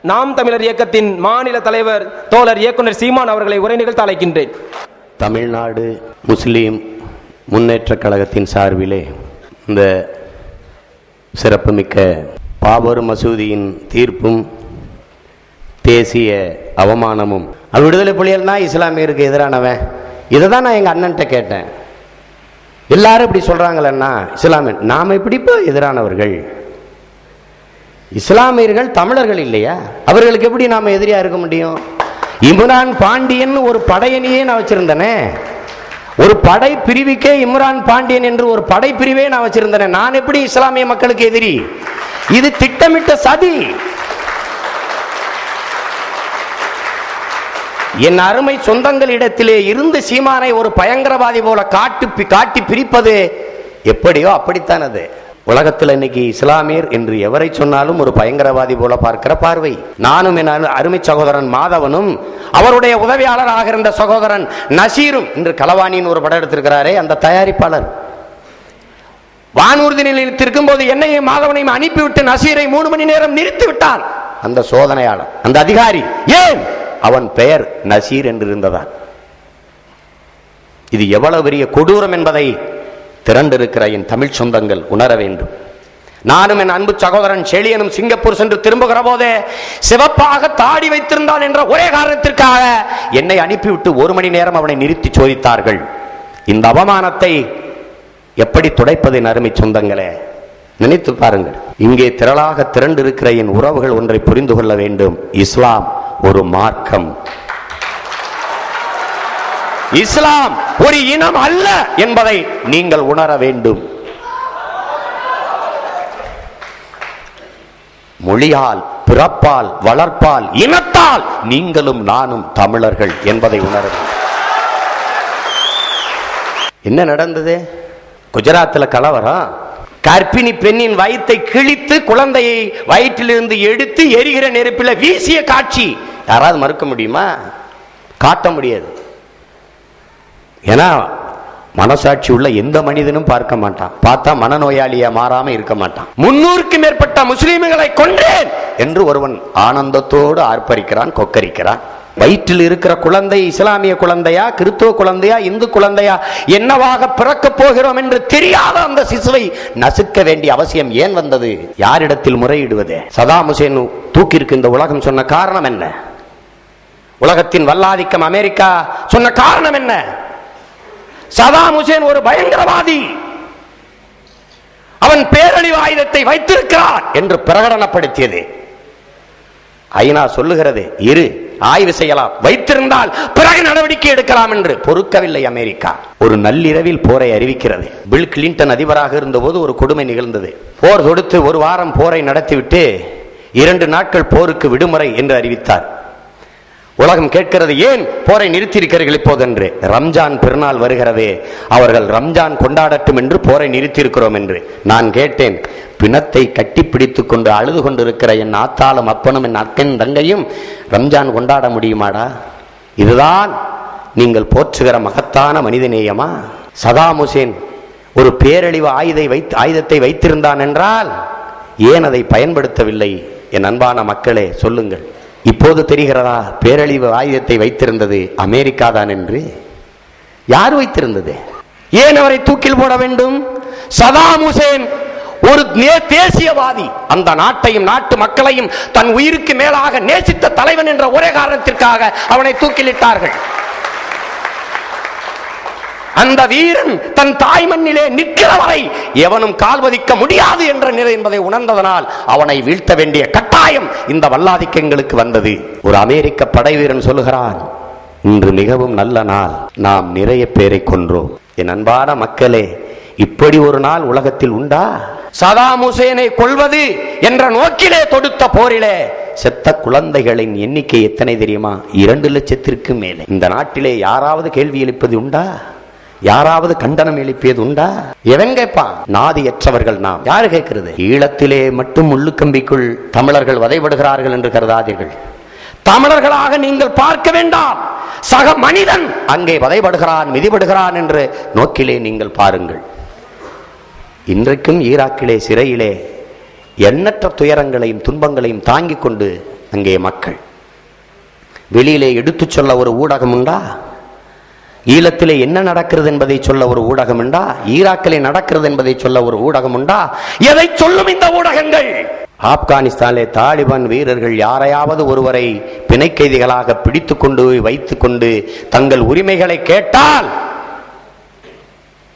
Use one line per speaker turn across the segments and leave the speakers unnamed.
நாம் தமிழர் இயக்கத்தின் மாநில தலைவர் தோழர் இயக்குனர் சீமான் அவர்களை உரை நிகழ்த்த அழைக்கின்றேன்.
தமிழ்நாடு முஸ்லீம் முன்னேற்றக் கழகத்தின் சார்பிலே இந்த சிறப்புமிக்க பாபர் மசூதியின் தீர்ப்பும் தேசிய அவமானமும். விடுதலை புலிகள் தான் இஸ்லாமியருக்கு எதிரானவன். இதை தான் நான் எங்கள் அண்ணன்ட்ட கேட்டேன். எல்லாரும் இப்படி சொல்கிறாங்களன்னா இஸ்லாமியன் நாம் இப்படிப்போ எதிரானவர்கள். இஸ்லாமியர்கள் தமிழர்கள் இல்லையா? அவர்களுக்கு எப்படி நாம் எதிரியா இருக்க முடியும்? இம்ரான் பாண்டியன் ஒரு படையணியே நான் வச்சுருந்தேனே. ஒரு படை பிரிவுக்கே இம்ரான் பாண்டியன் என்று ஒரு படை பிரிவே நான் வச்சிருந்தேன். நான் எப்படி இஸ்லாமிய மக்களுக்கு எதிரி? இது திட்டமிட்ட சதி. என் அருமை சொந்தங்களிடத்திலே இருந்து சீமானை ஒரு பயங்கரவாதி போல காட்டு காட்டி பிரிப்பது எப்படியோ அப்படித்தான் அது. உலகத்தில் இன்னைக்கு இஸ்லாமியர் என்று எவரை சொன்னாலும் ஒரு பயங்கரவாதி போல பார்க்கிற பார்வை. நானும் என் அருமை சகோதரன் மாதவனும் அவருடைய உதவியாளராக இருந்த சகோதரன் நசீரும் இன்று களவாணியின் ஒரு படம் எடுத்திருக்கிறாரே அந்த தயாரிப்பாளர். வானூர்தி நிலையத்தில் இருக்கும்போது என்னையும் மாதவனையும் அனுப்பிவிட்டு நசீரை மூணு மணி நேரம் நிறுத்தி விட்டார் அந்த சோதனையாளர் அந்த அதிகாரி ஏன்? அவன் பெயர் நசீர் என்று இது எவ்வளவு பெரிய கொடூரம் என்பதை திரண்டிருக்கிற என் தமிழ் சொந்தங்கள் உணர வேண்டும். நானும் என் அன்பு சகோதரன் செழியனும் சிங்கப்பூர் சென்று திரும்புகிற போதே சிவப்பாக தாடி வைத்திருந்தான் என்ற ஒரே காரணத்திற்காக என்னை அனுப்பிவிட்டு ஒரு மணி நேரம் அவனை நிறுத்தி சோதித்தார்கள். இந்த அவமானத்தை எப்படி துடைப்பது என் அருமை சொந்தங்களே? நினைத்து பாருங்கள். இங்கே திரளாக திரண்டிருக்கிற என் உறவுகள் ஒன்றை புரிந்து கொள்ள வேண்டும். இஸ்லாம். ஒரு மார்க்கம். இஸ்லாம் ஒரு இனம் அல்ல என்பதை நீங்கள் உணர வேண்டும். மொழியால் பிறப்பால் வளர்ப்பால் இனத்தால் நீங்களும் நானும் தமிழர்கள் என்பதை உணர என்ன நடந்தது? குஜராத்தில் கலவரம்? கர்ப்பிணி பெண்ணின் வயிற்றை கிழித்து குழந்தையை வயிற்றிலிருந்து எடுத்து எரிகிற நெருப்பில் வீசிய காட்சி. யாராவது மறுக்க முடியுமா? காட்ட முடியாது. ஏன்னா மனசாட்சி உள்ள எந்த மனிதனும் பார்க்க மாட்டான். பார்த்தா மனநோயாளியா மாறாம இருக்க மாட்டான். முன்னூறுக்கு மேற்பட்ட முஸ்லீம்களை கொன்றேன்! என்று ஒருவன் ஆனந்தத்தோடு ஆர்ப்பரிக்கிறான் கொக்கரிக்கிறான். வயிற்றில் இருக்கிற குழந்தை இஸ்லாமிய குழந்தையா கிறித்துவ குழந்தையா இந்து குழந்தையா என்னவாக பிறக்கப் போகிறோம் என்று தெரியாத அந்த சிசுவை நசுக்க வேண்டிய அவசியம் ஏன் வந்தது? யாரிடத்தில் முறையிடுவது? சதாம் ஹுசேன் தூக்கியிருக்கு இந்த உலகம் சொன்ன காரணம் என்ன? உலகத்தின் வல்லாதிக்கம் அமெரிக்கா சொன்ன காரணம் என்ன? சதாம் ஹுசேன் ஒரு பயங்கரவாதி. அவன் பேரழிவு ஆயுதத்தை வைத்திருக்கிறான் என்று பிரகடனப்படுத்தியது. ஐநா சொல்லுகிறது இரு ஆய்வு செய்யலாம். வைத்திருந்தால் பிறகு நடவடிக்கை எடுக்கலாம் என்று. பொறுக்கவில்லை அமெரிக்கா. ஒரு நள்ளிரவில் போரை அறிவிக்கிறது. பில் கிளின்டன் அதிபராக இருந்தபோது ஒரு கொடுமை நிகழ்ந்தது. போர் தொடுத்து ஒரு வாரம் போரை நடத்திவிட்டு இரண்டு நாட்கள் போருக்கு விடுமுறை என்று அறிவித்தார். உலகம் கேட்கிறது ஏன் போரை நிறுத்தியிருக்கிறீர்கள் இப்போது என்று ரம்ஜான் பெருநாள் வருகிறதே. அவர்கள் ரம்ஜான் கொண்டாடட்டும் என்று போரை நிறுத்தியிருக்கிறோம் என்று. நான் கேட்டேன் பிணத்தை கட்டி பிடித்து கொண்டு அழுது கொண்டிருக்கிற என் ஆத்தாலும் அப்பனும் என் அக்கன் தங்கையும் ரம்ஜான் கொண்டாட முடியுமாடா? இதுதான் நீங்கள் போற்றுகிற மகத்தான மனிதநேயமா? சதாம் ஹுசேன் ஒரு பேரழிவு ஆயுதை வைத்து ஆயுதத்தை வைத்திருந்தான் என்றால் ஏன் அதை பயன்படுத்தவில்லை? என் அன்பான மக்களே சொல்லுங்கள். இப்போது தெரிகிறதா? பேரழிவு ஆயுதத்தை வைத்திருந்தது அமெரிக்கா தான் என்று? யார் வைத்திருந்தது? ஏன் அவரை தூக்கில் போட வேண்டும்? சதாம் ஹுசேன் ஒரு தேசியவாதி. அந்த நாட்டையும் நாட்டு மக்களையும் தன் உயிருக்கு மேலாக நேசித்த தலைவன் என்ற ஒரே காரணத்திற்காக அவனை தூக்கிலிட்டார்கள். அந்த வீரன் தன் தாய் மண்ணிலே நிற்கிற வரை எவனும் கால்வதிக்க முடியாது என்ற நிலை என்பதை உணர்ந்ததனால் அவனை வீழ்த்த வேண்டிய கட்டாயம் இந்த வல்லாதிக்கங்களுக்கு வந்தது. ஒரு அமெரிக்க படை வீரன் சொல்லுகிறான் இன்று மிகவும் நல்ல நாள். நாம் நிறைய பேரை கொன்றோம். என் அன்பான மக்களே இப்படி ஒரு நாள் உலகத்தில் உண்டா? சதாம் ஹுசேனை கொள்வது என்ற நோக்கிலே தொடுத்த போரிலே செத்த குழந்தைகளின் எண்ணிக்கை எத்தனை தெரியுமா? இரண்டு லட்சத்திற்கு மேலே. இந்த நாட்டிலே யாராவது கேள்வி எழுப்பது உண்டா? யாராவது கண்டனம் எழுப்பியது உண்டா? எவன் கேட்பான்? நாதியற்றவர்கள் நாம். யாரு கேட்கிறது? ஈழத்திலே மட்டும் முள்ளுக்கம்பிக்குள் தமிழர்கள் வதைபடுகிறார்கள் என்று கருதாதீர்கள். தமிழர்களாக நீங்கள் பார்க்க வேண்டாம். சக மனிதன் அங்கே வதைபடுகிறான் மிதிபடுகிறான் என்று நோக்கிலே நீங்கள் பாருங்கள். இன்றைக்கும் ஈராக்கிலே சிறையிலே எண்ணற்ற துயரங்களையும் துன்பங்களையும் தாங்கிக் கொண்டு அங்கே மக்கள். வெளியிலே எடுத்துச் சொல்ல ஒரு ஊடகம் உண்டா? ஈழத்திலே என்ன நடக்கிறது என்பதை சொல்ல ஒரு ஊடகம் உண்டா? ஈராக்கிலே நடக்கிறது என்பதை சொல்ல ஒரு ஊடகம் உண்டா? எதை சொல்லும் இந்த ஊடகங்கள்? ஆப்கானிஸ்தானிலே தாலிபான் வீரர்கள் யாரையாவது ஒருவரை பிணை கைதிகளாக கொண்டு வைத்துக் கொண்டு தங்கள் உரிமைகளை கேட்டால்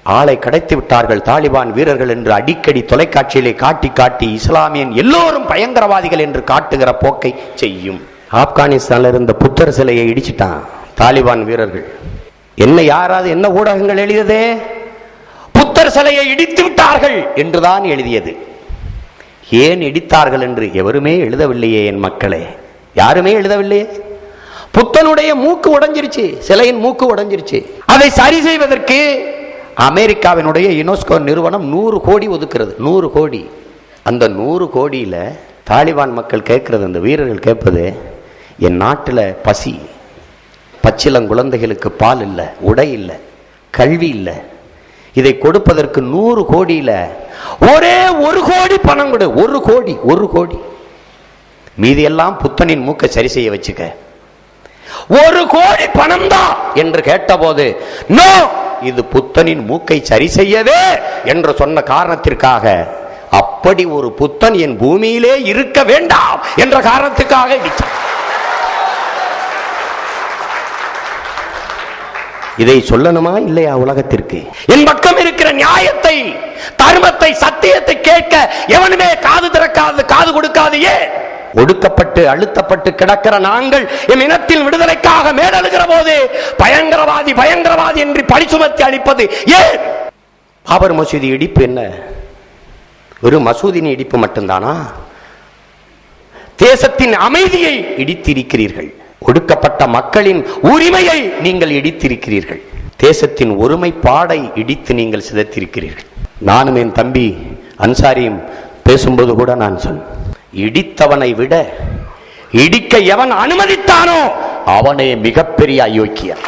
ஆளை கடைத்து விட்டார்கள் தாலிபான் வீரர்கள் என்று அடிக்கடி தொலைக்காட்சியிலே காட்டி காட்டி இஸ்லாமியன் எல்லோரும் பயங்கரவாதிகள் என்று காட்டுகிற போக்கை செய்யும். ஆப்கானிஸ்தான்ல இருந்த புத்தர் சிலையை இடிச்சிட்டான் தாலிபான் வீரர்கள். என்ன யாராவது என்ன ஊடகங்கள் எழுதியது? புத்தர் சிலையை இடித்து விட்டார்கள் என்றுதான் எழுதியது. ஏன் இடித்தார்கள் என்று எவருமே எழுதவில்லையே என் மக்களே. யாருமே எழுதவில்லையே. புத்தனுடைய மூக்கு உடைஞ்சிருச்சு சிலையின் மூக்கு உடைஞ்சிருச்சு. அதை சரி செய்வதற்கு அமெரிக்காவினுடைய யுனெஸ்கோ நிறுவனம் நூறு கோடி ஒதுக்குறது நூறு கோடி. அந்த நூறு கோடியில தாலிபான் மக்கள் கேட்கறது அந்த வீரர்கள் கேட்பது என் நாட்டில் பசி. பச்சிலங்குழந்தைகளுக்கு பால் இல்லை உடை இல்லை கல்வி இல்லை. இதை கொடுப்பதற்கு நூறு கோடியில ஒரே ஒரு கோடி பணம் கொடு. ஒரு கோடி ஒரு கோடி. மீதியெல்லாம் புத்தனின் மூக்கை சரி செய்ய வச்சுக்க. ஒரு கோடி பணம் தான் என்று கேட்டபோது நோ இது புத்தனின் மூக்கை சரி செய்யவே என்று சொன்ன காரணத்திற்காக அப்படி ஒரு புத்தன் என் பூமியிலே இருக்க வேண்டாம் என்ற காரணத்துக்காக இடிச்சான் இதை சொல்லணுமா இல்லையா உலகத்திற்கு? என் பக்கம் இருக்கிற நியாயத்தை தர்மத்தை சத்தியத்தை கேட்க எவனுமே காது திறக்காது காது கொடுக்காது ஏன்? ஒடுக்கப்பட்டு அழுத்தப்பட்டு கிடக்கிற நாங்கள் எம் இனத்தின் விடுதலைக்காக மேடழுகிற போது பயங்கரவாதி பயங்கரவாதி என்று பழி சுமத்தி அளிப்பது ஏன்? பாபர் மசூதி இடிப்பு என்ன? ஒரு மசூதியின் இடிப்பு மட்டும்தானா? தேசத்தின் அமைதியை இடித்திருக்கிறீர்கள். கொடுக்கப்பட்ட மக்களின் உரிமையை நீங்கள் இடித்திருக்கிறீர்கள். தேசத்தின் ஒருமைப்பாடை இடித்து நீங்கள் சிதைத்திருக்கிறீர்கள். நானும் என் தம்பி அன்சாரியும் பேசும்போது கூட நான் சொன்னேன் இடித்தவனை விட இடிக்க எவன் அனுமதித்தானோ அவனே மிகப்பெரிய அயோக்கியன்.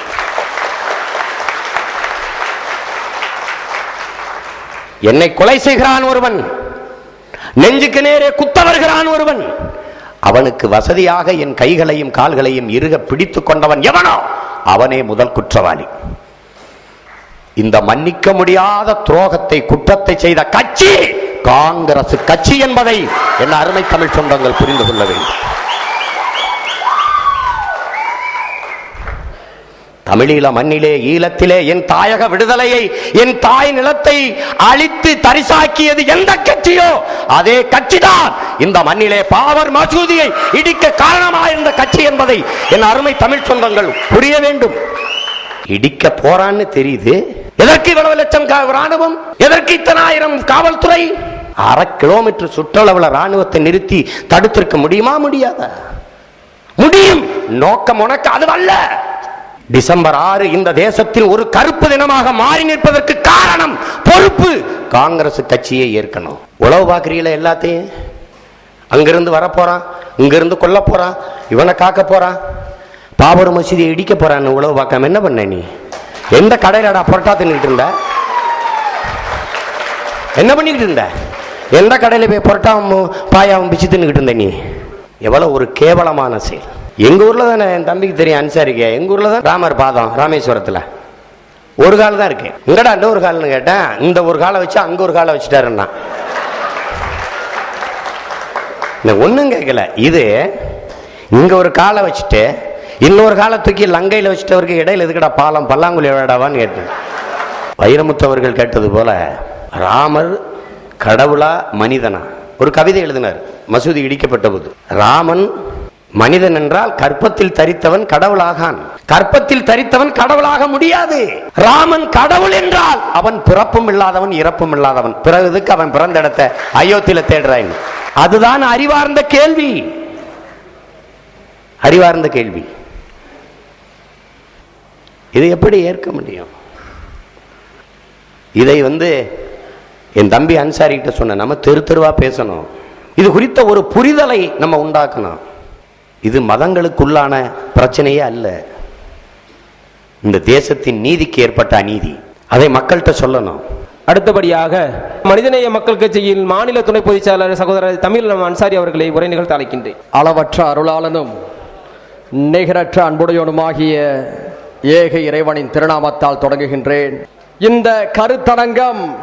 என்னை கொலை செய்கிறான் ஒருவன். நெஞ்சுக்கு நேரே குத்த வருகிறான் ஒருவன். அவனுக்கு வசதியாக என் கைகளையும் கால்களையும் இருக பிடித்து கொண்டவன் எவனோ அவனே முதல் குற்றவாளி. இந்த மன்னிக்க முடியாத துரோகத்தை குற்றத்தை செய்த கட்சி காங்கிரஸ் கட்சி என்பதை என் அருமை தமிழ் சொந்தங்கள் புரிந்து கொள்ள வேண்டும். தமிழீழ மண்ணிலே ஈழத்திலே என் தாயக விடுதலையை என் தாய் நிலத்தை அழித்து தரிசாக்கியது எந்த கட்சியோ அதே கட்சிதான். இந்த மண்ணிலே பாவர் மசூதியை இடிக்க காரணமாயிருந்த கட்சி என்பதை என் அருமை தமிழ் சொந்தங்கள் புரிய வேண்டும். இடிக்க போறான்னு தெரியுது. எதற்கு இவ்வளவு லட்சம் ராணுவம் எதற்கு இத்தனாயிரம் காவல்துறை? அரை கிலோமீட்டர் சுற்றளவுல ராணுவத்தை நிறுத்தி தடுத்திருக்க முடியுமா? முடியாத? முடியும். நோக்கம் உனக்கு அதுவல்ல. டிசம்பர் ஆறு இந்த தேசத்தில் ஒரு கருப்பு தினமாக மாறி நிற்பதற்கு காரணம் பொறுப்பு. காங்கிரஸ் கட்சியை ஏற்கணும். உழவு பாக்குறீங்களா எல்லாத்தையும் அங்கிருந்து வரப்போறான் இங்கிருந்து கொல்ல போறான் இவனை காக்க போறான். பாபர் மசூதியை இடிக்க போறான்னு உழவு பார்க்காம என்ன பண்ண நீ? எந்த கடையிலடா புரட்டா தின்னுட்டு இருந்த? என்ன பண்ணிக்கிட்டு இருந்த? எந்த கடையில் போய் புரட்டாவும் பாயாவும் பிச்சு தின்னுக்கிட்டு இருந்த நீ? எவ்வளோ ஒரு கேவலமான செயல். எங்க ஊர்ல தானே என் தம்பிக்கு தெரியும் அன்சாரிக்க. எங்க ஊர்ல தான் ராமர் பாதம் ராமேஸ்வரத்துல. ஒரு கால் தான் இருக்கு. இங்கடா இன்னொரு ஒரு கால்னு கேட்டேன்? இந்த ஒரு காலை வச்சு அங்க ஒரு காலை வச்சுட்டாருன்னா. இந்த ஒண்ணும் கேட்கல. இது இங்க ஒரு காலை வச்சுட்டு இன்னொரு காலை தூக்கி லங்கையில வச்சுட்டவருக்கு இடையில எதுக்கடா பாலம்? பல்லாங்குழி விளையாடாவான்னு கேட்டேன். வைரமுத்து அவர்கள் கேட்டது போல ராமர் கடவுளா மனிதனா? ஒரு கவிதை எழுதினார். மசூதி இடிக்கப்பட்ட போது. ராமன் மனிதன் என்றால் கற்பத்தில் தரித்தவன் கடவுளாகான். கற்பத்தில் தரித்தவன் கடவுளாக முடியாது. ராமன் கடவுள் என்றால் அவன் பிறப்பும் இல்லாதவன் இறப்பும் இல்லாதவன். பிறகுதுக்கு அவன் பிறந்த இடத்தை அயோத்தியில தேடுறான் அதுதான் அறிவார்ந்த கேள்வி. அறிவார்ந்த கேள்வி. இதை எப்படி ஏற்க முடியும்? இதை வந்து என் தம்பி அன்சாரி கிட்ட சொன்ன நம்ம தெரு தெருவா பேசணும். இது குறித்த ஒரு புரிதலை நம்ம உண்டாக்கணும். இது மதங்களுக்குள்ளான பிரச்சனையே அல்ல. இந்த தேசத்தின் நீதிக்கு ஏற்பட்ட அநீதி. அதை மக்கள்கிட்ட சொல்லணும்.
அடுத்தபடியாக மனிதநேய மக்கள் கட்சியின் மாநில துணை பொதுச் செயலாளர் சகோதரர் தமிழ் அன்சாரி அவர்களை உரை நிகழ்த்த அழைக்கின்றேன்.
அளவற்ற அருளாளனும் நிகரற்ற அன்புடையவனுமாகிய ஏக இறைவனின் திருநாமத்தால் தொடங்குகின்றேன். இந்த கருத்தரங்கம்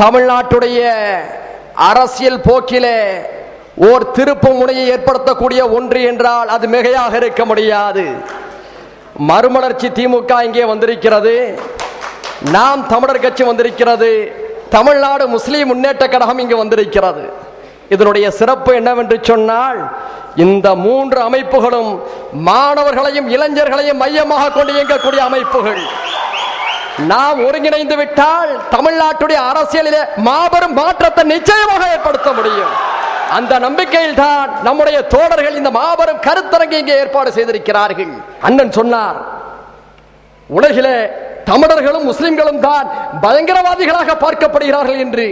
தமிழ்நாட்டுடைய அரசியல் போக்கிலே ஓர் திருப்பு முனையை ஏற்படுத்தக்கூடிய ஒன்று என்றால் அது மிகையாக இருக்க முடியாது. மறுமலர்ச்சி திமுக இங்கே வந்திருக்கிறது. நாம் தமிழர் கட்சி வந்திருக்கிறது. தமிழ்நாடு முஸ்லீம் முன்னேற்ற கழகம் இங்கு வந்திருக்கிறது. இதனுடைய சிறப்பு என்னவென்று சொன்னால் இந்த மூன்று அமைப்புகளும் மாணவர்களையும் இளைஞர்களையும் மையமாக கொண்டு இயங்கக்கூடிய அமைப்புகள். நாம் ஒருங்கிணைந்து விட்டால் தமிழ்நாட்டுடைய அரசியலிலே மாபெரும் மாற்றத்தை நிச்சயமாக ஏற்படுத்த முடியும். அந்த நம்பிக்கையில் தான் நம்முடைய தோழர்கள் இந்த மாபெரும் கருத்தரங்கை இங்கே ஏற்பாடு செய்திருக்கிறார்கள். அண்ணன் சொன்னார் உலகிலே தமிழர்களும் முஸ்லிம்களும் தான் பயங்கரவாதிகளாக பார்க்கப்படுகிறார்கள் என்று.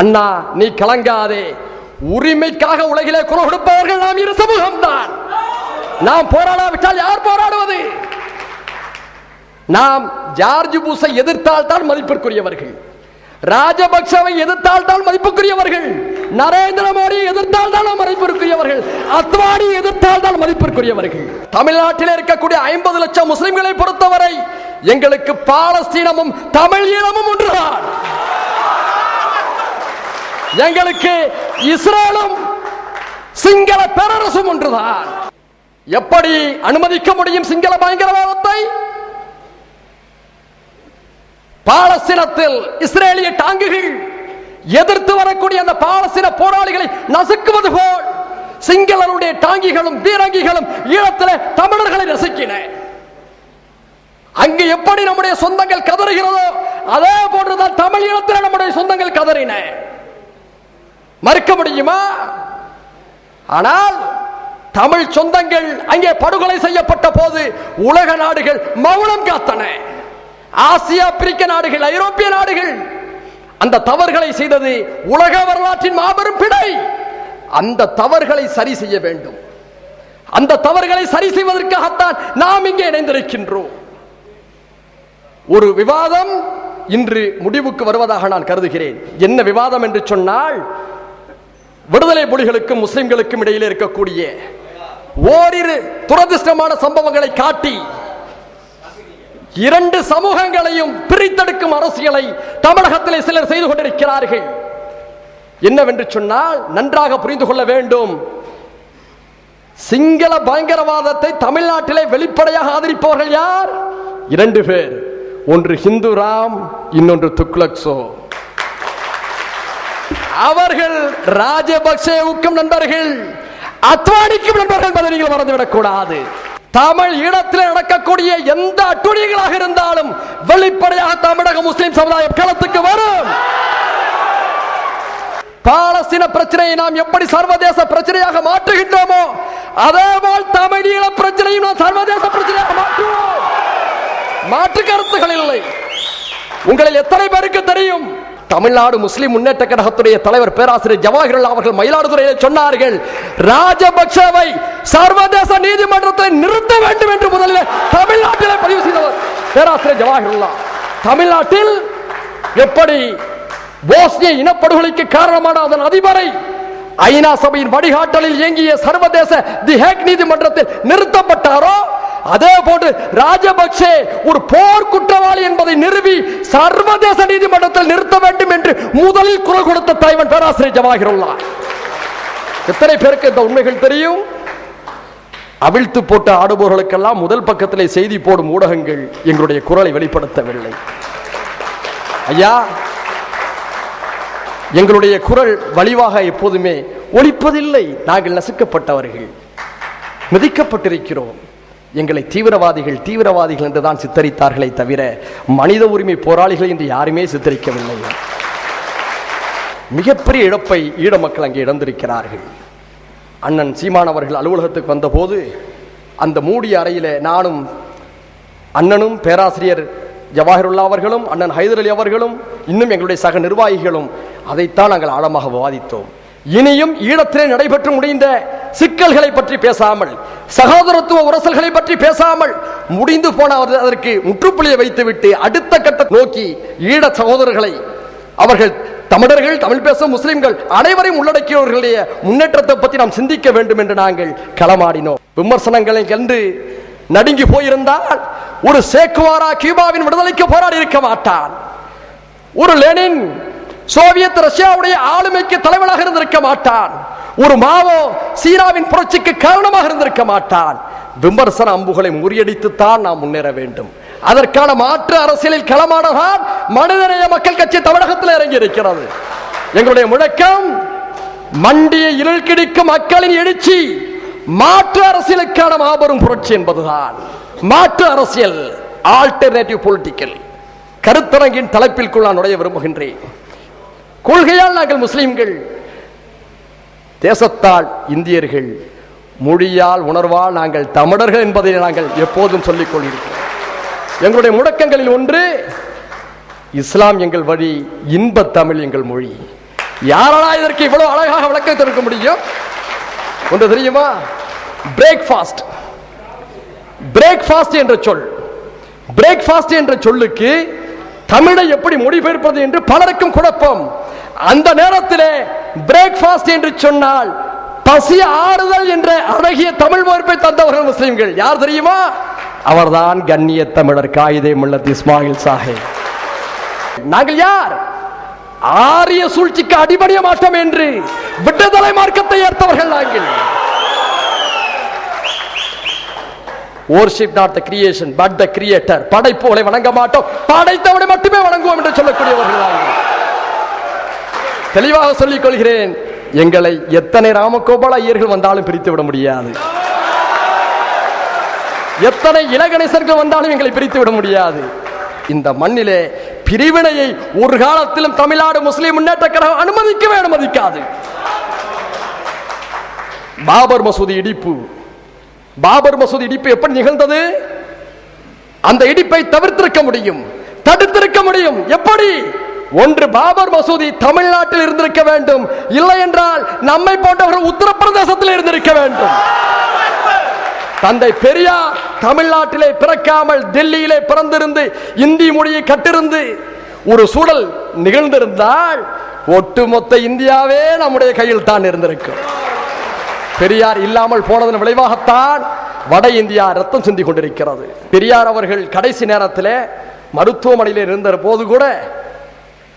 அண்ணா நீ கலங்காதே. உரிமைக்காக உலகிலே குரல் கொடுப்பவர்கள் நாம் இரு சமூகம்தான். நாம் போராடாவிட்டால் யார் போராடுவது? நாம் ஜார்ஜ் பூசை எதிர்த்தால் தான் மதிப்பிற்குரியவர்கள். ராஜபக்சவை எதிர்த்தால் தான் மதிப்புக்குரியவர்கள். நரேந்திர மோடியை எதிர்த்தால் தான் மதிப்பிற்குரியவர்கள். அத்வானி எதிர்த்தால் தான் மதிப்பிற்குரியவர்கள். தமிழ்நாட்டில் இருக்கக்கூடிய ஐம்பது லட்சம் முஸ்லிம்களை பொறுத்தவரை எங்களுக்கு பாலஸ்தீனமும் தமிழ் ஈழமும் ஒன்றுதான். எங்களுக்கு இஸ்ரேலும் சிங்கள பேரரசும் ஒன்றுதான். எப்படி அனுமதிக்க முடியும் சிங்கள பயங்கரவாதத்தை? பாலஸ்தீனத்தில் இஸ்ரேலிய டாங்குகள் எதிர்த்து வரக்கூடிய அந்த பாலஸ்தீன போராளிகளை நசுக்குவது போல் சிங்களருடைய டாங்கிகளும் பீரங்கிகளும் ஈழத்தில் தமிழர்களை நசுக்கின. அங்கு எப்படி நம்முடைய சொந்தங்கள் கதறுகிறதோ அதே போன்றுதான் தமிழ் ஈழத்தில் நம்முடைய சொந்தங்கள் கதறின. மறுக்க முடியுமா? ஆனால் தமிழ் சொந்தங்கள் அங்கே படுகொலை செய்யப்பட்ட போது உலக நாடுகள் மௌனம் காத்தன. ஆசிய ஆப்பிரிக்க நாடுகள் ஐரோப்பிய நாடுகள் அந்த தவறுகளை செய்தது உலக வரலாற்றின் மாபெரும் பிழை. அந்த தவறுகளை சரி செய்ய வேண்டும். அந்த தவறுகளை சரி செய்வதற்காகத்தான் நாம் இங்கே இணைந்திருக்கின்றோம். ஒரு விவாதம் இன்று முடிவுக்கு வருவதாக நான் கருதுகிறேன். என்ன விவாதம் என்று சொன்னால் விடுதலை புலிகளுக்கும் முஸ்லிம்களுக்கும் இடையில் இருக்கக்கூடிய ஓரிரு துரதிருஷ்டமான சம்பவங்களை காட்டி இரண்டு சமூகங்களையும் பிரித்தெடுக்கும் அரசியலை தமிழகத்தில் சிலர் செய்து கொண்டிருக்கிறார்கள். என்னவென்று சொன்னால் நன்றாக புரிந்து கொள்ள வேண்டும். சிங்கள பயங்கரவாதத்தை தமிழ்நாட்டிலே வெளிப்படையாக ஆதரிப்பவர்கள் யார்? இரண்டு பேர். ஒன்று ஹிந்து ராம் இன்னொன்று துக்ளக்ஸோ அவர்கள் ராஜபக்சேவுக்கும் நண்பர்கள் அத்வானிக்கும் நண்பர்கள் என்பதை நீங்கள் மறந்துவிடக் கூடாது தமிழ் ஈழத்தில் நடக்கக்கூடிய எந்த அட்டுழிகளாக இருந்தாலும் வெளிப்படையாக தமிழக முஸ்லிம் சமுதாயம் களத்துக்கு வரும். பாலஸ்தீன பிரச்சனையை நாம் எப்படி சர்வதேச பிரச்சனையாக மாற்றுகின்றோமோ அதே போல் தமிழ் பிரச்சனையும் நாம் சர்வதேச பிரச்சனையாக மாற்றுவோம். மாற்று கருத்துகள் இல்லை. உங்களில் எத்தனை பேருக்கு தெரியும்? தமிழ்நாடு முஸ்லிம் முன்னேற்ற கழகத்துடைய தலைவர் பேராசிரியர் ஜவாஹிருல்லா அவர்கள் மயிலாடுதுறையில் சொன்னார்கள் ராஜபக்சவை சர்வதேச நீதிமன்றத்தை நிறுத்த வேண்டும் என்று முதலில் தமிழ்நாட்டில் பதிவு செய்தவர் பேராசிரியர் ஜவாஹிருல்லா தமிழ்நாட்டில் எப்படி போஸ்னிய இனப்படுகொலைக்கு காரணமான அதன் அதிபரை ஐநா சபையின் வழிகாட்டலில் இயங்கிய சர்வதேச தி ஹேக் நீதிமன்றத்தில் நிறுத்தப்பட்டாரோ அதே போன்று ராஜபக்சே ஒரு போர் குற்றவாளி என்பதை நிறுவி சர்வதேச நீதிமன்றத்தில் நிறுத்த வேண்டும் என்று முதலில் குரல் கொடுத்த தலைவன் பேராசிரியர் ஜவாஹிருல்லா. எத்தனை பேருக்கு இந்த உண்மைகள் தெரியும்? அவிழ்த்து போட்ட ஆடுபவர்களுக்கெல்லாம் முதல் பக்கத்திலே செய்தி போடும் ஊடகங்கள் எங்களுடைய குரலை வெளிப்படுத்தவில்லை. ஐயா எங்களுடைய குரல் வலிவாக எப்போதுமே ஒழிப்பதில்லை நாங்கள் நசுக்கப்பட்டவர்கள். மிதிக்கப்பட்டிருக்கிறோம். எங்களை தீவிரவாதிகள் தீவிரவாதிகள் என்று தான் சித்தரித்தார்களே தவிர மனித உரிமை போராளிகள் என்று யாருமே சித்தரிக்கவில்லை. மிகப்பெரிய இழப்பை ஈழ மக்கள் அங்கே இழந்திருக்கிறார்கள். அண்ணன் சீமான் அவர்கள் அலுவலகத்துக்கு வந்தபோது அந்த மூடிய அறையில் நானும் அண்ணனும் பேராசிரியர் ஜவாஹருல்லா அவர்களும் அண்ணன் ஹைதர் அலி அவர்களும் இன்னும் எங்களுடைய சக நிர்வாகிகளும் அதைத்தான் நாங்கள் ஆழமாக விவாதித்தோம். இனியும் ஈழத்திலே நடைபெற்று முடிந்த சிக்கல்களை பற்றி பேசாமல் சகோதரத்துவ உரசல்களை பற்றி பேசாமல் முடிந்து போன அதற்கு முற்றுப்புள்ளியை வைத்துவிட்டு அடுத்த கட்ட நோக்கி ஈழ சகோதரர்களை அவர்கள் தமிழர்கள் தமிழ் பேசும் முஸ்லிம்கள் அனைவரையும் உள்ளடக்கியவர்களுடைய முன்னேற்றத்தை பற்றி நாம் சிந்திக்க வேண்டும் என்று நாங்கள் களமாடினோம். விமர்சனங்களை கண்டு நடுங்கி போயிருந்தால் ஒரு சேக்குவாரா கியூபாவின் விடுதலைக்கு போராடி இருக்க மாட்டான். ஒரு லெனின் சோவியத் ரஷ்யாவுடைய ஆளுமைக்கு தலைவனாக இருந்திருக்க மாட்டான். ஒரு மாவோ சீனாவின் புரட்சிக்கு காரணமாக இருந்திருக்க மாட்டான். விமர்சன அம்புகளை முறியடித்துத்தான் நாம் முன்னேற வேண்டும். அதற்கான மாற்று அரசியலில் களமானதான் மனிதநேய மக்கள் கட்சி தமிழகத்தில் இறங்கி இருக்கிறது எங்களுடைய முழக்கம் மண்டியை இருள் கிடிக்கும் மக்களின் எழுச்சி மாற்று அரசியலுக்கான மாபெரும் புரட்சி என்பதுதான். மாற்று அரசியல் ஆல்டர்னேட்டிவ் பொலிட்டிக்கல் கருத்தரங்கின் தலைப்பிற்குள் நான் நுழைய விரும்புகின்றேன். கொள்கையால் நாங்கள் முஸ்லீம்கள். தேசத்தால் இந்தியர்கள் மொழியால் உணர்வால் நாங்கள் தமிழர்கள் என்பதை நாங்கள் எப்போதும் சொல்லிக் கொண்டிருக்கிறோம். எங்களுடைய முடக்கங்களில் ஒன்று இஸ்லாம் எங்கள் வழி இன்ப தமிழ் எங்கள் மொழி. யாரால இதற்கு இவ்வளவு அழகாக விளக்கம் கொடுக்க முடியும்? ஒன்று தெரியுமா? பிரேக்ஃபாஸ்ட் பிரேக்ஃபாஸ்ட் என்ற சொல். பிரேக்ஃபாஸ்ட் என்ற சொல்லுக்கு தமிழை எப்படி மொழிபெயர்ப்பது என்று பலருக்கும் குழப்பம். அந்த நேரத்திலே பிரேக்ஃபாஸ்ட் என்று சொன்னால் பசி ஆறுதல் என்ற அழகிய தமிழ் மொழிப்பை தந்தவர்கள் முஸ்லிம்கள். யார் தெரியுமா? அவர்தான் கண்ணிய தமிழர் காயிதே முல்லத் இஸ்மாயில் சாஹிப். நாங்கள் யார்? ஆரிய சூழ்ச்சிக்கு அடிபடிய மாட்டோம் என்று விடுதலை மார்க்கத்தை ஏற்றவர்கள் நாங்கள். Worship not the creation but the creator படைப்புகளை வணங்க மாட்டோம். படைத்தவனை மட்டுமே வணங்குவோம் என்று சொல்லக்கூடியவர்கள் தெளிவாக சொல்லிக் கொள்கிறேன். எங்களை எத்தனை ராமகோபால ஐயர்கள் வந்தாலும் பிரித்து விட முடியாது. எத்தனை இளகணேசர்கள் வந்தாலும் எங்களை பிரித்து விட முடியாது. இந்த மண்ணிலே பிரிவினையை ஒரு காலத்திலும் தமிழ்நாடு முஸ்லிம் முன்னேற்ற கழகம் அனுமதிக்கவே அனுமதிக்காது. பாபர் மசூதி இடிப்பு. பாபர் மசூதி இடிப்பு எப்படி நிகழ்ந்தது? அந்த இடிப்பை தவிர்த்திருக்க முடியும் தடுத்திருக்க முடியும். எப்படி? ஒன்று பாபர் மசூதி தமிழ்நாட்டில் இருந்திருக்க வேண்டும். இல்லை என்றால் நம்மை போன்றவர்கள் உத்தரப்பிரதேசத்தில் இருந்திருக்க வேண்டும். தந்தை பெரியார் தமிழ்நாட்டிலே பிறக்காமல் டெல்லியிலே பிறந்திருந்து இந்தி மொழியை கட்டிருந்து ஒரு சூழல் நிகழ்ந்திருந்தால் ஒட்டுமொத்த இந்தியாவே நம்முடைய கையில் தான் இருந்திருக்கும். பெரியார் இல்லாமல் போனதன் விளைவாகத்தான் வட இந்தியா ரத்தம் சிந்தி கொண்டிருக்கிறது. பெரியார் அவர்கள் கடைசி நேரத்தில் மருத்துவமனையில் இருந்த போது கூட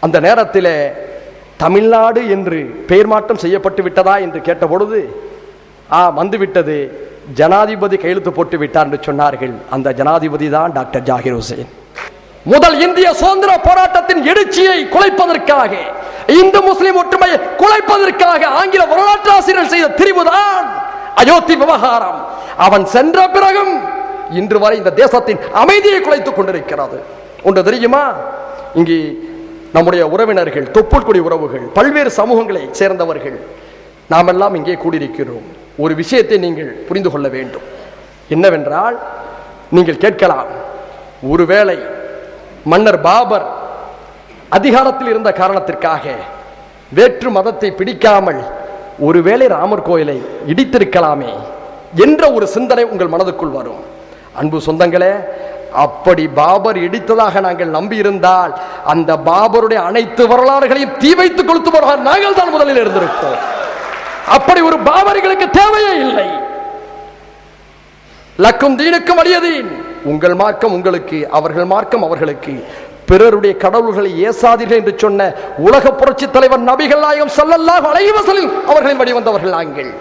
அந்த நேரத்தில் தமிழ்நாடு என்று பெயர் மாற்றம் செய்யப்பட்டு விட்டதா என்று கேட்ட பொழுது ஆ வந்துவிட்டது. ஜனாதிபதி கையெழுத்து போட்டு விட்டார் என்று சொன்னார்கள். அந்த ஜனாதிபதி தான் டாக்டர் ஜாகிர் ஹுசேன். முதல் இந்திய சுதந்திர போராட்டத்தின் எழுச்சியை குலைப்பதற்காக இந்து முஸ்லிம் ஒற்றுமையை குலைப்பதற்காக ஆங்கில வரலாற்று ஆசிரியர் செய்த திரிவுதான் அயோத்தி விவகாரம். அவன் சென்ற பிறகும் இன்று வரை இந்த தேசத்தின் அமைதியை குலைத்துக் கொண்டிருக்கிறது. ஒன்று தெரியுமா? இங்கே நம்முடைய உறவினர்கள் தொப்புள்குடி உறவுகள் பல்வேறு சமூகங்களை சேர்ந்தவர்கள் நாமெல்லாம் இங்கே கூடியிருக்கிறோம். ஒரு விஷயத்தை நீங்கள் புரிந்து கொள்ள வேண்டும். என்னவென்றால் நீங்கள் கேட்கலாம் ஒருவேளை மன்னர் பாபர் அதிகாரத்தில் இருந்த காரணத்திற்காக வேற்று மதத்தை பிடிக்காமல் ஒருவேளை ராமர் கோயிலை இடித்திருக்கலாமே என்ற ஒரு சிந்தனை உங்கள் மனதுக்குள் வரும். அன்பு சொந்தங்களே அப்படி பாபர் இடித்ததாக நாங்கள் நம்பியிருந்தால் அந்த பாபருடைய அனைத்து வரலாறுகளையும் தீ வைத்து கொளுத்து போறார் நாங்கள் தான் முதலில் இருந்திருப்போம் அப்படி ஒரு பாபர்களுக்கு தேவையே இல்லை. லக்கும் தீனுக்கும் அடியதீன். உங்கள் மார்க்கம் உங்களுக்கு அவர்கள் மார்க்கம் அவர்களுக்கு. பிறருடைய கடவுள்களை ஏசாதீர்கள் என்று சொன்ன உலக புரட்சி தலைவர் நபிகள் நாயகம் சல்லல்லாஹ் அலைவசலில் அவர்களின் வழிவந்தவர்கள் நாங்கள்.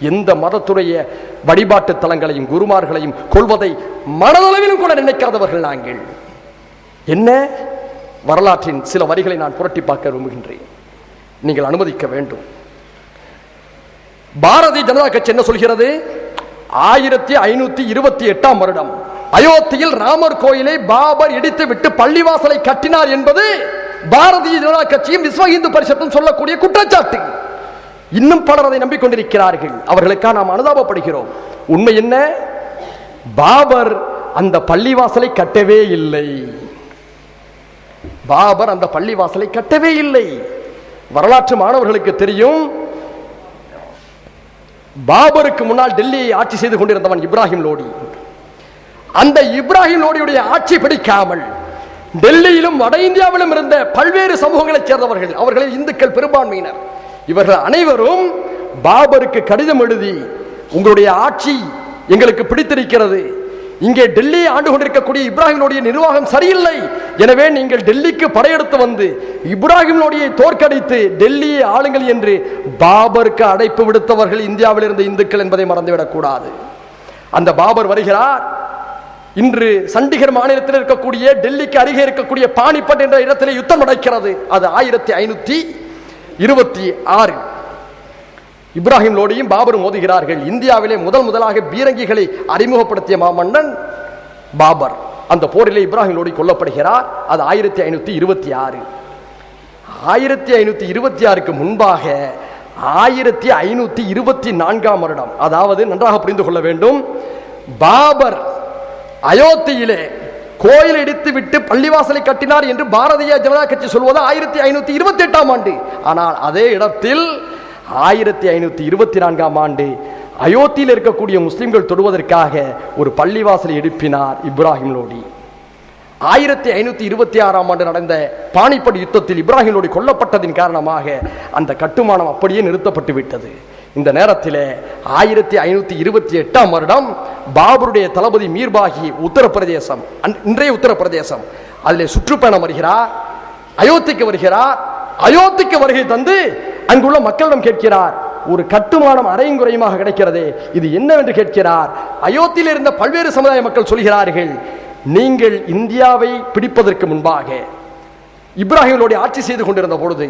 எந்த மதத்துடைய வழிபாட்டு தலங்களையும் குருமார்களையும் கொள்வதை மனதளவிலும் கூட நினைக்காதவர்கள் நாங்கள். என்ன? வரலாற்றின் சில வரிகளை நான் புரட்டி பார்க்க விரும்புகின்றேன். நீங்கள் அனுமதிக்க வேண்டும். பாரதிய ஜனதா கட்சி என்ன சொல்கிறது? ஆயிரத்தி ஐநூத்தி இருபத்தி எட்டாம் வருடம். அயோத்தியில் ராமர் கோயிலை பாபர் இடித்து விட்டு பள்ளிவாசலை கட்டினார் என்பது பாரதிய ஜனதா கட்சியும் விஸ்வ இந்து பரிஷத்தும் சொல்லக்கூடிய குற்றச்சாட்டு. இன்னும் பலர் அதை நம்பிக்கொண்டிருக்கிறார்கள். அவர்களுக்காக நாம் அனுதாபப்படுகிறோம். உண்மை என்ன? பாபர் அந்த பள்ளிவாசலை கட்டவே இல்லை. பாபர் அந்த பள்ளிவாசலை கட்டவே இல்லை. வரலாற்று மாணவர்களுக்கு தெரியும் பாபருக்கு முன்னால் டெல்லியை ஆட்சி செய்து கொண்டிருந்தவன் இப்ராஹிம் லோடி. அந்த இப்ராஹிம் லோடியுடைய ஆட்சி பிடிக்காமல் டெல்லியிலும் வட இந்தியாவிலும் இருந்த பல்வேறு சமூகங்களைச் சேர்ந்தவர்கள் அவர்களில் இந்துக்கள் பெரும்பான்மையினர். இவர்கள் அனைவரும் பாபருக்கு கடிதம் எழுதி உங்களுடைய ஆட்சி எங்களுக்கு பிடித்திருக்கிறது. இங்கே டெல்லியை ஆண்டு கொண்டிருக்கக்கூடிய இப்ராஹிம் நிர்வாகம் சரியில்லை. எனவே நீங்கள் டெல்லிக்கு படையெடுத்து வந்து இப்ராஹிம் தோற்கடித்து டெல்லியை ஆளுங்கள் என்று பாபருக்கு அடைப்பு விடுத்தவர்கள் இந்தியாவில் இருந்த இந்துக்கள் என்பதை மறந்துவிடக்கூடாது. அந்த பாபர் வருகிறார் இன்று சண்டிகர் மாநிலத்தில் இருக்கக்கூடிய டெல்லிக்கு அருகே இருக்கக்கூடிய பானிபட் என்ற இடத்திலே யுத்தம் நடக்கிறது. அது ஆயிரத்தி ஐநூத்தி இருபத்தி ஆறு இப்ராஹிம் லோடியும் பாபரும் மோதுகிறார்கள். இந்தியாவிலே முதல் முதலாக பீரங்கிகளை அறிமுகப்படுத்திய மாமன்னன் பாபர். அந்த போரிலே இப்ராஹிம் லோடி கொல்லப்படுகிறார். அது ஆயிரத்தி ஐநூத்தி இருபத்தி ஆறு ஆயிரத்தி ஐநூத்தி இருபத்தி ஆறுக்கு முன்பாக ஆயிரத்தி ஐநூத்தி இருபத்தி நான்காம் வருடம் அதாவது நன்றாக புரிந்து கொள்ள வேண்டும் பாபர் அயோத்தியிலே கோயில் இடித்து விட்டு பள்ளிவாசலை கட்டினார் என்று பாரதிய ஜனதா கட்சி சொல்வது ஆயிரத்தி ஐநூத்தி இருபத்தி எட்டாம் ஆண்டு. ஆனால் அதே இடத்தில் ஆயிரத்தி ஐநூத்தி இருபத்தி நான்காம் ஆண்டு அயோத்தியில் இருக்கக்கூடிய முஸ்லிம்கள் தொடுவதற்காக ஒரு பள்ளிவாசலை எழுப்பினார் இப்ராஹிம் லோடி. ஆயிரத்தி ஐநூத்தி இருபத்தி ஆறாம் ஆண்டு நடந்த பாணிப்படி யுத்தத்தில் இப்ராஹிம் லோடி கொல்லப்பட்டதின் காரணமாக அந்த கட்டுமானம் அப்படியே நிறுத்தப்பட்டு விட்டது. இந்த நேரத்தில் ஆயிரத்தி ஐநூத்தி இருபத்தி எட்டாம் வருடம் பாபருடைய தளபதி மீர்பாகி உத்தரப்பிரதேசம். இன்றைய உத்தரப்பிரதேசம். அதில் சுற்றுப்பயணம் வருகிறார் அயோத்திக்கு வருகிறார் அயோத்திக்கு வருகை தந்து அங்குள்ள மக்களிடம் கேட்கிறார் ஒரு கட்டுமானம் அரையும் குறையுமாக கிடைக்கிறது. இது என்னவென்று கேட்கிறார்? அயோத்தியில் இருந்த பல்வேறு சமுதாய மக்கள் சொல்கிறார்கள் நீங்கள் இந்தியாவை பிடிப்பதற்கு முன்பாக இப்ராஹிமோடைய ஆட்சி செய்து கொண்டிருந்த பொழுது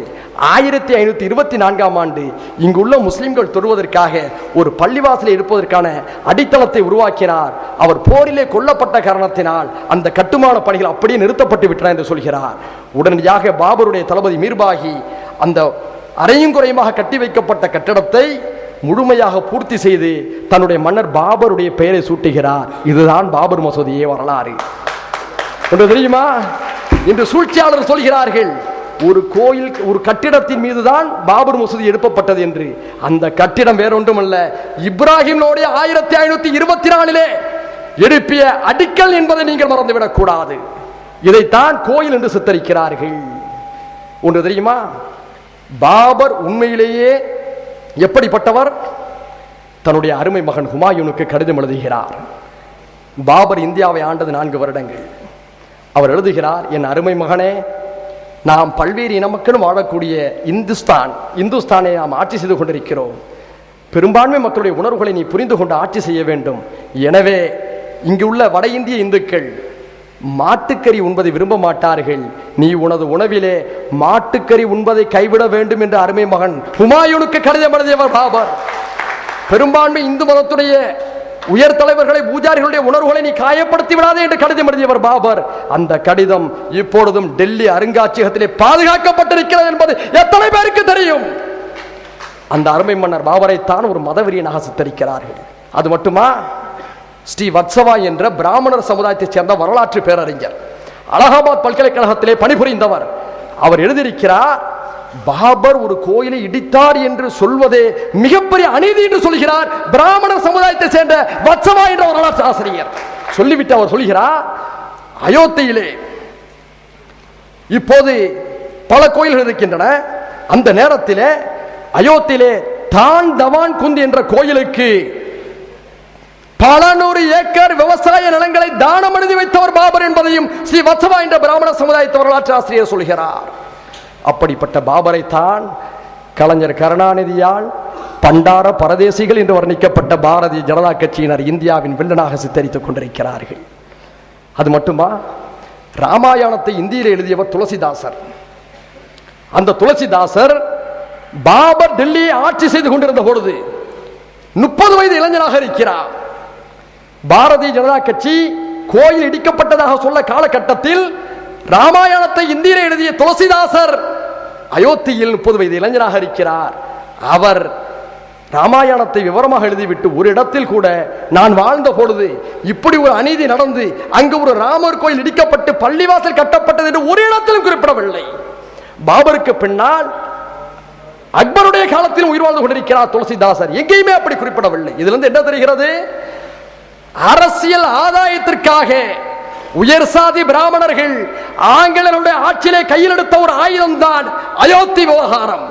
ஆயிரத்தி ஐநூத்தி இருபத்தி நான்காம் ஆண்டு இங்குள்ள முஸ்லிம்கள் தொடுவதற்காக ஒரு பள்ளிவாசலை எடுப்பதற்கான அடித்தளத்தை உருவாக்கினார். அவர் போரிலே கொல்லப்பட்ட காரணத்தினால் அந்த கட்டுமான பணிகள் அப்படியே நிறுத்தப்பட்டு விட்டன என்று சொல்கிறார். உடனடியாக பாபருடைய தளபதி மீர்பாகி அந்த அரையும் குறையுமாக கட்டி வைக்கப்பட்ட கட்டடத்தை முழுமையாக பூர்த்தி செய்து தன்னுடைய மன்னர் பாபருடைய பெயரை சூட்டுகிறார். இதுதான் பாபர் மசூதியே வரலாறு. ஒன்று தெரியுமா? இன்று சூழ்ச்சியாளர் சொல்கிறார்கள். ஒரு கோயில் ஒரு கட்டிடத்தின் மீதுதான் பாபர் மசூதி எழுப்பப்பட்டது என்று. அந்த கட்டிடம் வேறொன்றுமல்ல. இப்ராஹிமோடைய ஆயிரத்தி ஐநூத்தி இருபத்தி நாலிலே எழுப்பிய அடிக்கல் என்பதை நீங்கள் மறந்துவிடக் கூடாது. இதைத்தான் கோயில் என்று சித்தரிக்கிறார்கள். ஒன்று தெரியுமா? பாபர் உண்மையிலேயே எப்படிப்பட்டவர்? தன்னுடைய அருமை மகன் ஹுமாயூனுக்கு கடிதம் எழுதுகிறார். பாபர் இந்தியாவை ஆண்டது நான்கு வருடங்கள். அவர் எழுதுகிறார் என் அருமை மகனே நாம் பல்வேறு இன மக்களும் வாழக்கூடிய இந்துஸ்தான் இந்துஸ்தானை நாம் ஆட்சி செய்து கொண்டிருக்கிறோம். பெரும்பான்மை மக்களுடைய உணர்வுகளை நீ புரிந்து கொண்டு ஆட்சி செய்ய வேண்டும். எனவே இங்குள்ள வட இந்திய இந்துக்கள் மாட்டுக்கறி உண்பதை விரும்ப மாட்டார்கள். நீ உனது உணவிலே மாட்டுக்கறி உண்பதை கைவிட வேண்டும் என்று அருமை மகன் ஹுமாயூனுக்கு கடிதம் எழுதியவர் பாபர். பெரும்பான்மை இந்து மதத்துடைய உயர் தலைவர்களை பூஜாரிகளுடைய உணர்வுகளை நீ காயப்படுத்தி விடாதே என்று கடிதம் எழுதியவர் பாபர். அந்த கடிதம் இப்பொழுதும் டெல்லி அருங்காட்சியகத்திலே பாதுகாக்கப்பட்டிருக்கிறது என்பது எத்தனை பேருக்கு தெரியும்? அந்த அருமை மன்னர் பாபரைத்தான் ஒரு மதவெறியனாக சித்தரிக்கிறார்கள். அது மட்டுமா? ஸ்ரீ வத்சவா என்ற பிராமணர் சமுதாயத்தைச் சேர்ந்த வரலாற்று பேரறிஞர். அலகாபாத் பல்கலைக்கழகத்திலே பணிபுரிந்தவர். அவர் எழுதியிருக்கிறார் பாபர் ஒரு கோயிலை இடித்தார் என்று சொல்வதே மிகப்பெரிய அநீதி என்று சொல்கிறார். பிராமணர் சமுதாயத்தை சேர்ந்த வத்சவா என்ற வரலாற்று ஆசிரியர். சொல்லிவிட்டு அவர் சொல்கிறார் அயோத்தியிலே இப்போது பல கோயில்கள் இருக்கின்றன. அந்த நேரத்திலே அயோத்தியிலே தான் தவான் குந்தி என்ற கோயிலுக்கு பல நூறு ஏக்கர் விவசாய நிலங்களை தானம் எழுதி வைத்தவர் பாபர் என்பதையும் ஸ்ரீ வத்சவா என்ற பிராமண சமுதாயத்தை வரலாற்று ஆசிரியர் சொல்கிறார். அப்படிப்பட்ட பாபரை தான் கலைஞர் கருணாநிதியால் பண்டார பரதேசிகள் என்று வர்ணிக்கப்பட்ட பாரதிய ஜனதா கட்சியினர் இந்தியாவின் வில்லனாக சித்தரித்துக் கொண்டிருக்கிறார்கள். அது மட்டுமா? ராமாயணத்தை இந்தியில் எழுதியவர் துளசிதாசர். அந்த துளசிதாசர் பாபர் டெல்லியை ஆட்சி செய்து கொண்டிருந்த பொழுது முப்பது வயது இளைஞனாக இருக்கிறார். பாரதிய ஜனதா கட்சி கோயில் இடிக்கப்பட்டதாக சொல்ல காலகட்டத்தில் ராமாயணத்தை இந்தியில் எழுதிய துளசிதாசர் அயோத்தியில் முப்பது வயது இளைஞராக இருக்கிறார். அவர் ராமாயணத்தை விவரமாக எழுதிவிட்டு ஒரு இடத்தில் கூட நான் வாழ்ந்த பொழுது இப்படி ஒரு அநீதி நடந்து அங்கு ஒரு ராமர் கோயில் இடிக்கப்பட்டு பள்ளிவாசல் கட்டப்பட்டது என்று ஒரு இடத்திலும் குறிப்பிடவில்லை. பாபருக்கு பின்னால் அக்பருடைய காலத்தில் உயிர் வாழ்ந்து கொண்டிருக்கிறார் துளசிதாசர். எங்கேயுமே அப்படி குறிப்பிடவில்லை. இதிலிருந்து என்ன தெரிகிறது? அரசியல் ஆதாயத்திற்காக உயர் சாதி பிராமணர்கள் ஆங்கிலருடைய ஆட்சியிலே கையில் எடுத்த ஒரு ஆயுதம் தான் அயோத்தி விவகாரம்.